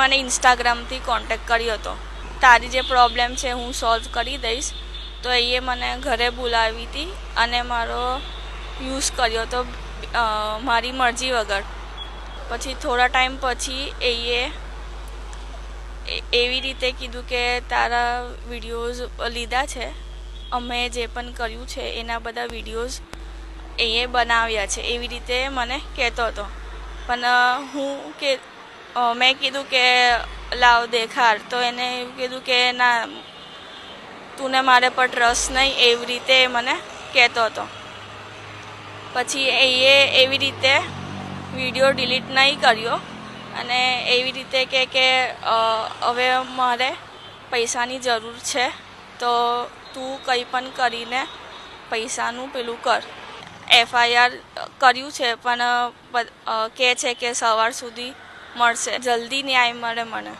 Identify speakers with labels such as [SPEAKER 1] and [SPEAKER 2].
[SPEAKER 1] મને ઇન્સ્ટાગ્રામથી કોન્ટેક કર્યો હતો. તારી જે પ્રોબ્લેમ છે હું સોલ્વ કરી દઈશ. તો એ મને ઘરે બોલાવી હતી અને મારો યુઝ કર્યો હતો મારી મરજી વગર. પછી થોડા ટાઈમ પછી એ એવી રીતે કીધું કે તારા વિડીયોઝ લીધા છે. અમે જે પણ કર્યું છે એના બધા વિડીયોઝ એ બનાવ્યા છે એવી રીતે મને કહેતો હતો. પણ હું કે મેં કીધું કે, લાવ, દેખાડ. તો એને એવું કીધું કે, ના, તુને મારે પર ટ્રસ્ટ નહીં. એવી રીતે મને કહેતો હતો. પછી એ એવી રીતે વીડિયો ડિલીટ નહીં કર્યો અને એવી રીતે કે કે હવે મારે પૈસાની જરૂર છે, તો તું કંઈ પણ કરીને પૈસાનું પેલું કર. એફઆઈઆર કર્યું છે, પણ કહે છે કે સવાર સુધી મળશે. જલ્દી ન્યાય મળે મને.